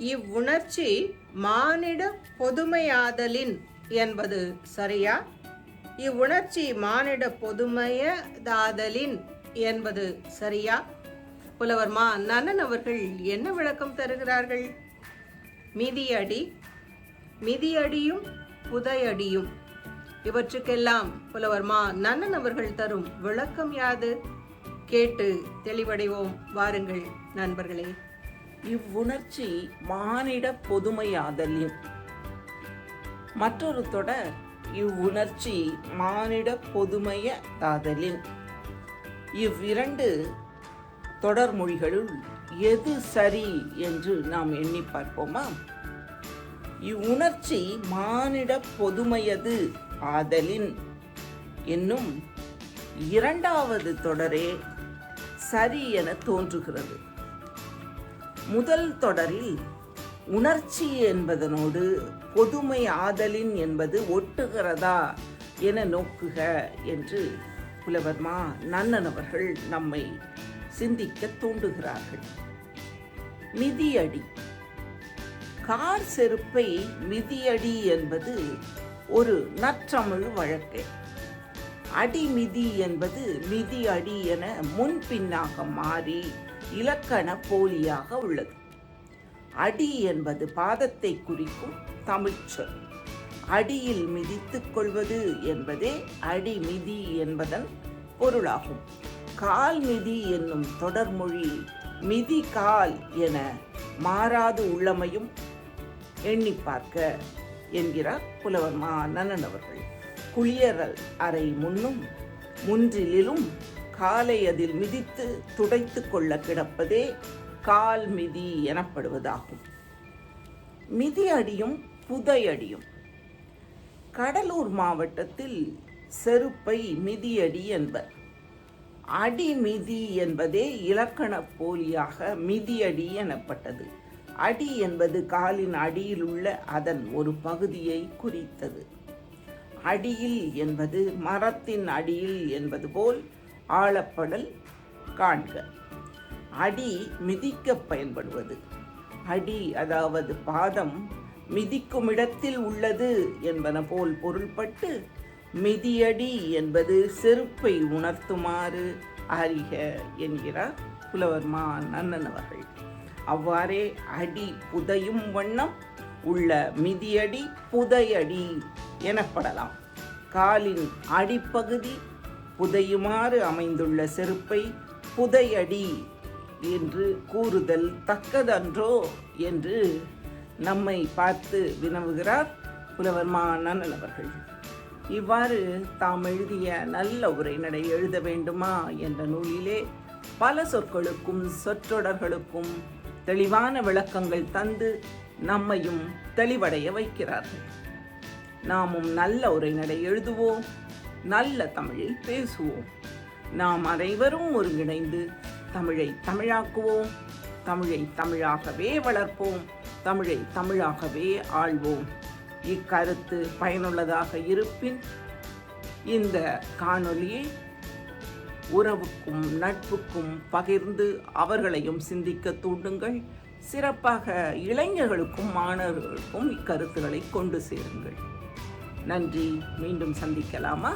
இவ்வுணர்ச்சி மானிட பொதுமையாதலின் என்பது சரியா? இவ்வுணர்ச்சி மானிட பொதுமையதாதலின் என்பது சரியா? புலவர் மா நன்னன் அவர்கள் என்ன விளக்கம் தருகிறார்கள்? மிதியடி மிதியடியும் புதையடியும். இவற்றுக்கெல்லாம் புலவர் மா நன்னன் அவர்கள் தரும் விளக்கம் யாது? கேட்டு தெளிவடைவோம். வாருங்கள் நண்பர்களே. இவ்வுணர்ச்சி மானிட பொதுமையாதலின். மற்றொரு தொடர் இவ்வுணர்ச்சி மானிட பொதுமைய பொதுமையதாதலின். இவ்விரண்டு தொடர்மொழிகளுள் எது சரி என்று நாம் எண்ணி பார்ப்போமா? இவ்வுணர்ச்சி மானிட பொதுமையது ஆதலின் என்னும் இரண்டாவது தொடரே சரி என தோன்றுகிறது. முதல் தொடரில் உணர்ச்சி என்பதனோடு பொதுமை ஆதலின் என்பது ஒட்டுகிறதா என நோக்குக என்று புலவர்மா நன்னனவர்கள் நன்னன் அவர்கள் நம்மை சிந்திக்க தூண்டுகிறார்கள். மிதியடி. கார் செருப்பை மிதியடி என்பது ஒரு நற்றமிழ் வழக்கு. அடிமிதி என்பது மிதி அடி என முன்பின்னாக மாறி இலக்கண போலியாக உள்ளது. அடி என்பது பாதத்தை குறிக்கும் தமிழ்ச்சொல் அடியில் மிதித்துக் கொள்வது என்பதே அடிமிதி என்பதன் பொருளாகும். கால் மிதி என்னும் தொடர்மொழி மிதி கால் என மாறாது உள்ளமையும் எண்ணி பார்க்க என்கிறார் புலவர் மா நன்னன் அவர்கள். குளியரல் அறை முன்னும் முன்றிலும் காலை அதில் மிதித்து துடைத்து கொள்ள கிடப்பதே கால் மிதி எனப்படுவதாகும். மிதி அடியும் புதையடியும் கடலூர் மாவட்டத்தில் செருப்பை மிதியடி என்பர். அடிமிதி என்பதே இலக்கண போலியாக மிதியடி எனப்பட்டது. அடி என்பது காலின் அடியில் உள்ள அதன் ஒரு பகுதியை குறித்தது. அடியில் என்பது மரத்தின் அடியில் என்பது போல் ஆழப்படல் காண்க. அடி மிதிக்க பயன்படுவது. அடி அதாவது பாதம் மிதிக்கும் இடத்தில் உள்ளது என்பன போல் பொருள்பட்டு மிதியடி என்பது செருப்பை உணர்த்துமாறு அறிக என்கிறார் புலவர்மா நன்னன் அவர்கள். அவ்வாறே அடி புதையும் வண்ணம் உள்ள மிதியடி புதையடி எனப்படலாம். காலின் அடிப்பகுதி புதையுமாறு அமைந்துள்ள செருப்பை புதையடி என்று கூறுதல் தக்கதன்றோ என்று நம்மை பார்த்து வினவுகிறார் புலவர் மா அவர்கள். இவ்வாறு தாம் எழுதிய நல்ல உரைநடை எழுத வேண்டுமா என்ற நூலிலே பல சொற்களுக்கும் சொற்றொடர்களுக்கும் தெளிவான விளக்கங்கள் தந்து நம்மையும் தெளிவடைய வைக்கிறார்கள். நாமும் நல்ல உரைநடை எழுதுவோம். நல்ல தமிழில் பேசுவோம். நாம் அனைவரும் ஒருங்கிணைந்து தமிழை தமிழாக்குவோம். தமிழை தமிழாகவே வளர்ப்போம். தமிழை தமிழாகவே ஆள்வோம். இக்கருத்து பயனுள்ளதாக இருப்பின் இந்த காணொலியை உறவுக்கும் நட்புக்கும் பகிர்ந்து அவர்களையும் சிந்திக்க தூண்டுங்கள். சிறப்பாக இளைஞர்களுக்கும் மாணவர்களுக்கும் இக்கருத்துக்களை கொண்டு சேருங்கள். நன்றி. மீண்டும் சந்திக்கலாமா?